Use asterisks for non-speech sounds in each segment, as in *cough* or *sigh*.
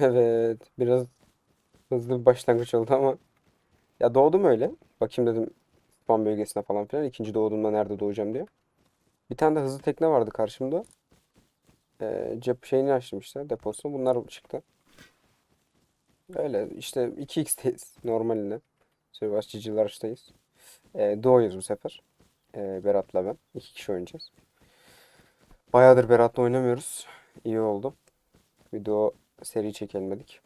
Evet, biraz hızlı bir başlangıç oldu ama ya doğdum öyle. Bakayım dedim spam bölgesine falan filan. İkinci doğduğumda nerede doğacağım diye. Bir tane de hızlı tekne vardı karşımda. Ee, cep şeyini işte deposunu. Bunlar çıktı. Öyle işte 2x'teyiz *laughs* normalinde. Sövbaş Cicilar'dayız. Ee, doğuyoruz bu sefer. Ee, Berat'la ben. İki kişi oynayacağız. Bayağıdır Berat'la oynamıyoruz. İyi oldu. Video seri çekelim dedik.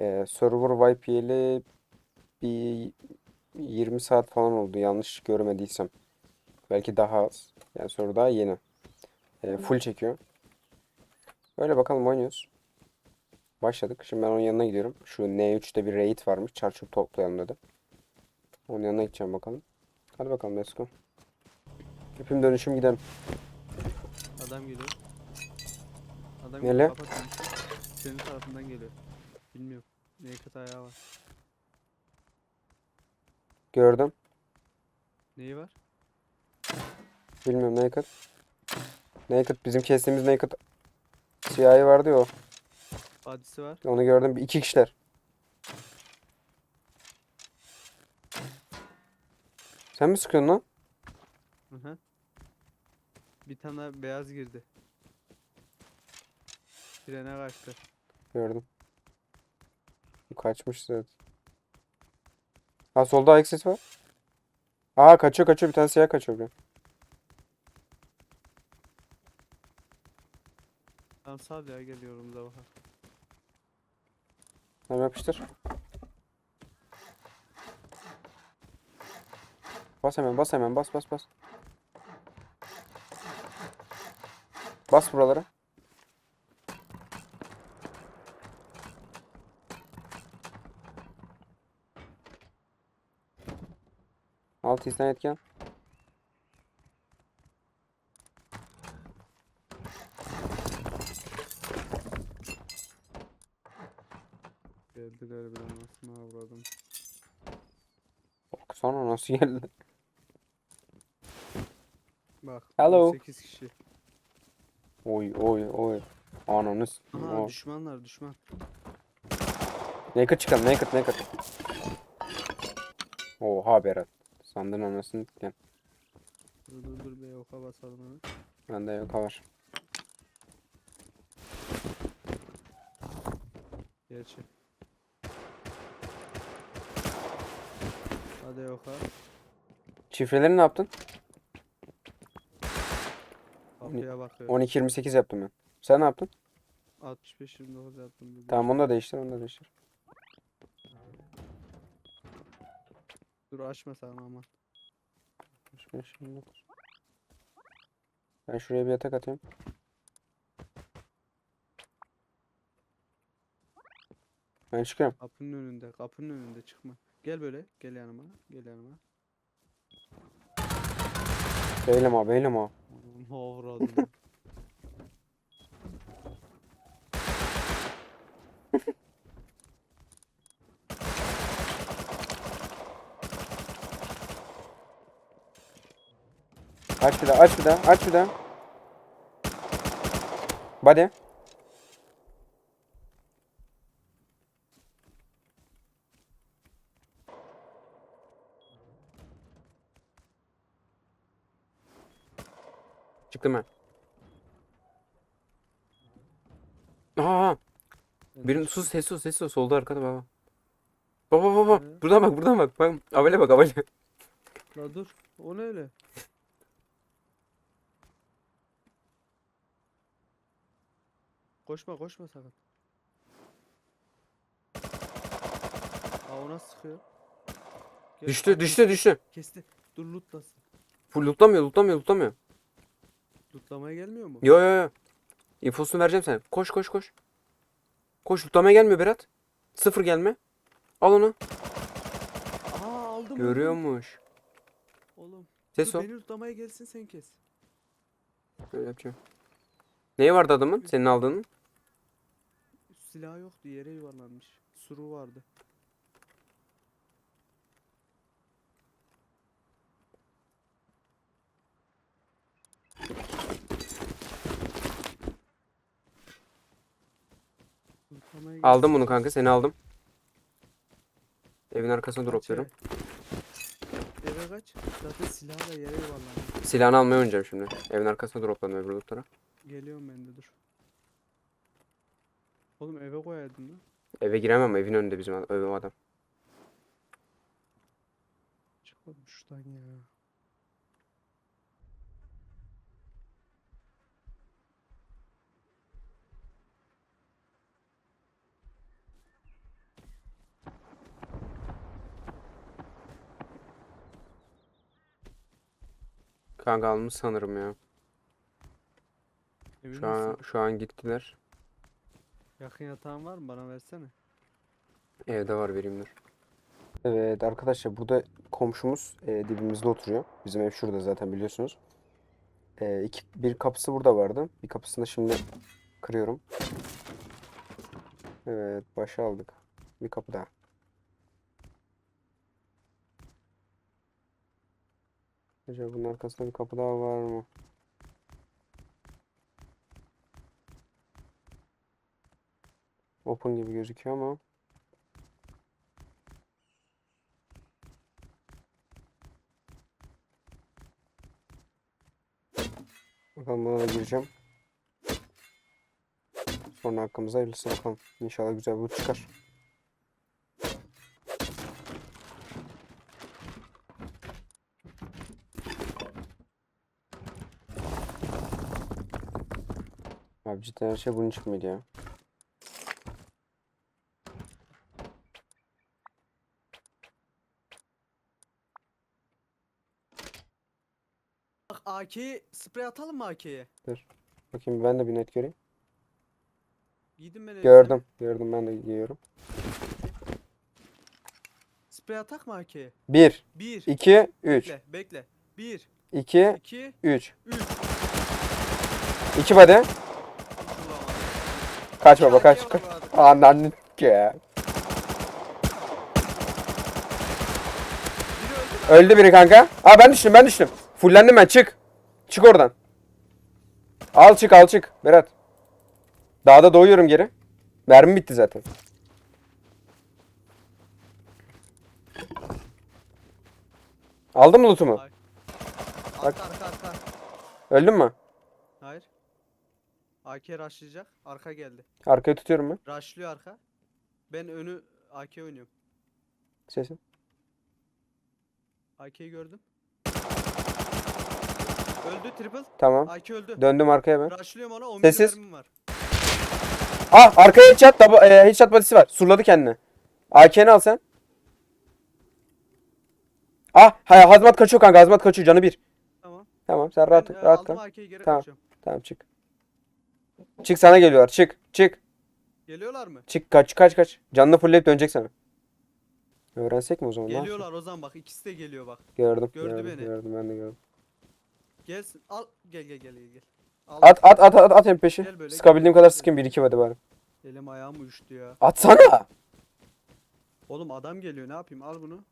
Ee, server wipe yiyeli bir 20 saat falan oldu yanlış görmediysem. Belki daha az. Yani soru daha yeni. Ee, full çekiyor. Böyle bakalım oynuyoruz. Başladık. Şimdi ben onun yanına gidiyorum. Şu N3'te bir raid varmış. Çarçur toplayalım dedi. Onun yanına gideceğim bakalım. Hadi bakalım let's go. Yapayım dönüşüm gidelim. Adam geliyor. Adam Nele? geliyor. Senin tarafından geliyor. Bilmiyorum. Naked ayağı var. Gördüm. Neyi var? Bilmiyorum Naked. Naked bizim kestiğimiz Naked siyahi vardı ya o. Hadisi var. Onu gördüm. İki kişiler. Sen mi sıkıyorsun lan? Hı hı. Bir tane beyaz girdi. Trene kaçtı. Gördüm. Kaçmış zaten. Ha solda sesi var. Aa kaçıyor kaçıyor bir tane siyah kaçıyor bir. Tamam sal ya geliyorum da bakar. Tamam yapıştır. Bas hemen bas hemen bas bas bas. Bas buralara. Altı isten etken. Geldiler bir anasını avradım. Sonra nasıl geldi? Bak. Hello. 8 kişi. Oy oy oy. Ananı s- Aha o. düşmanlar düşman. Naked çıkalım naked naked. Oha Berat. Sandın anasını dikten. Dur dur dur bir oka basalım hemen. Bende yok var. Gerçi. Hadi oka. Şifreleri ne yaptın? Kapıya bakıyor. 12-28 yaptım ben. Sen ne yaptın? 65 29 yaptım. Tamam onu da değiştir onu da değiştir. Dur açma sen ama. Ben şuraya bir yatak atayım. Ben çıkıyorum. Kapının önünde, kapının önünde çıkma. Gel böyle, gel yanıma, gel yanıma. Beyleme beyleme. Ne avradım. Aç bir daha aç bir daha aç bir daha. Body. Çıktım ben. Aa, birinin sus ses sus ses sus solda arkada baba. Baba baba buradan bak buradan bak. Bak avale bak avale. La dur, o ne öyle? Koşma, koşma sakın. Aa ona sıkıyor. Gel, Düştü düştü düştü. Kesti. Dur lootlasın. Full lootlamıyor lootlamıyor lootlamıyor. Lootlamaya gelmiyor mu? Yo yo yo. İnfosunu vereceğim sana. Koş koş koş. Koş lootlamaya gelmiyor Berat. Sıfır gelme. Al onu. Aa aldım. Görüyormuş. Oğlum. Ses dur, o. Beni lootlamaya gelsin sen kes. Böyle yapacağım. Neyi vardı adamın? Senin aldığının? Silah yoktu yere yuvarlanmış. Suru vardı. Aldım bunu kanka seni aldım. Evin arkasına dropluyorum. eve? Kaç? Zaten silah da yere yuvarlandı. Silahını almaya oynayacağım şimdi. Evin arkasına dropladım öbür lootlara. Geliyorum ben de dur. Oğlum eve koyardın lan. Eve giremem evin önünde bizim adam, evim adam. Çıkalım şuradan ya. Kanka almış sanırım ya. Emin Şu an şu an gittiler. Yakın yatağın var mı? Bana versene. Evde var vereyim dur. Evet arkadaşlar burada komşumuz e, dibimizde oturuyor. Bizim ev şurada zaten biliyorsunuz. E, iki, bir kapısı burada vardı. Bir kapısını da şimdi kırıyorum. Evet başa aldık. Bir kapı daha. Acaba bunun arkasında bir kapı daha var mı? Open gibi gözüküyor ama. Bakalım buna da gireceğim. Sonra hakkımıza hayırlısı bakalım. İnşallah güzel bir loot çıkar. Abi cidden her şey bunun için miydi ya? Bak AK'yi sprey atalım mı AK'ye? Bakayım ben de bir net göreyim. Giydim ben. Gördüm. Gördüm ben de giyiyorum. Sprey atak mı AK'ye? 1, 1 2, 3. Bekle bekle. 1 2, 2 3. 3 2 body. Kaç baba kaç. kaç. Ananı ya. Öldü biri kanka. Aa ben düştüm ben düştüm. Fullendim ben çık. Çık oradan. Al çık al çık. Berat. Dağda doğuyorum geri. Mermi bitti zaten. Aldın mı lootumu? Hayır. Arka arka arka. Öldün mü? Hayır. AK rushlayacak. Arka geldi. Arkaya tutuyorum ben. Rushlıyor arka. Ben önü AK oynuyorum. Sesim. AK'yi gördüm. Öldü triple. Tamam. AK öldü. Döndüm arkaya ben. Rushlıyorum ona 11 Sessiz. mermim var. Ah arkaya headshot, double, e, headshot body'si var. Surladı kendini. AK'ni al sen. Ah hay hazmat kaçıyor kanka hazmat kaçıyor canı bir. Tamam. Tamam sen rahat ben, e, rahat aldım kal. AK'yi geri Tamam. kaçıyorum. Tamam çık. Çık sana geliyorlar çık çık. Geliyorlar mı? Çık kaç kaç kaç. Canını fullleyip dönecek sana. Öğrensek mi o zaman? Yapalım? Geliyorlar Ozan bak ikisi de geliyor bak. Gördüm Gördü gördüm beni. gördüm ben de gördüm. Gelsin al gel gel gel gel. gel. Al. At at at at at M5'i. Gel böyle, Sıkabildiğim gel. kadar sıkayım 1 2 hadi bari. Elim ayağım uyuştu ya. Atsana. Oğlum adam geliyor ne yapayım al bunu.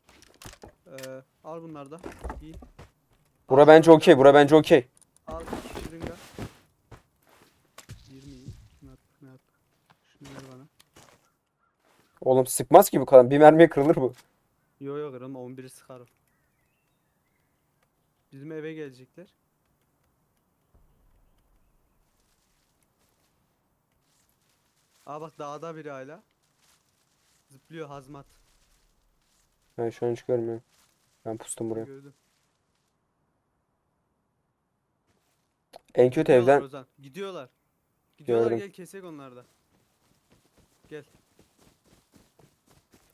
Ee, al bunları da. İyi. Bura Al bence okey. Bura bence okey. Al şırınga. 20 iyi. Şunu at, şunu at. Şunu ver bana. Oğlum sıkmaz ki bu kadar. Bir mermiye kırılır bu. Yo yo kırılma 11'i sıkarım. Bizim eve gelecekler. Aa bak dağda biri hala. Zıplıyor hazmat. Ben şu an hiç görmüyorum. Ben pustum buraya. Gördüm. En kötü Gidiyorlar evden Ozan. Gidiyorlar. Gidiyorlar Gördüm. gel kesek onları da. Gel.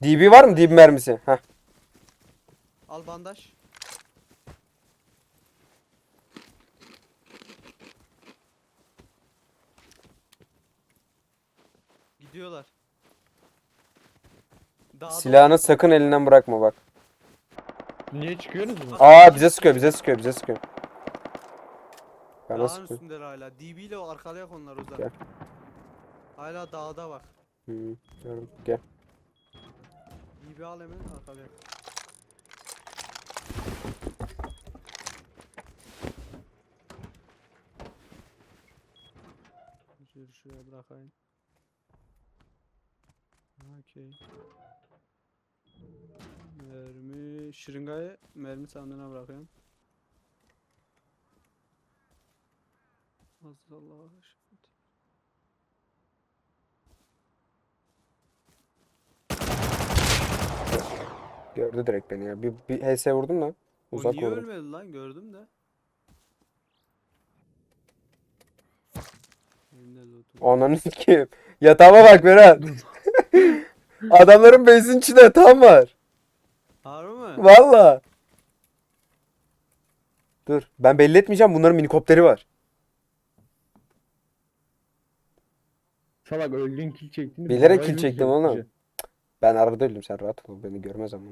DB var mı DB mermisi? Heh. Al bandaj. Gidiyorlar. Dağda Silahını sakın elinden bırakma bak. Niye çıkıyorsunuz mu? Aa bize sıkıyor bize sıkıyor bize sıkıyor. Bana Dağın sıkıyor. üstündeler hala. DB ile o arkalayak onlar o Gel. zaman. Hala dağda bak. Hmm, gördüm. Gel. DB al hemen arkalayak. Şöyle şuraya bırakayım. Okey. Mermi, şırıngayı mermi sandığına bırakıyorum. Allah Gördü direkt beni ya. Bir, bir HS vurdum da. O Uzak niye vurdum. ölmedi lan gördüm de. Ananı sikeyim. Yatağıma bak Berat. *laughs* Adamların base'in içinde yatağım var. Harbi mi? Valla. Dur. Ben belli etmeyeceğim. Bunların minikopteri var. Salak öldün kill çektin. Bilerek kill çektim oğlum. güzel. Ben arada öldüm. Sen rahat ol. Beni görmez ama.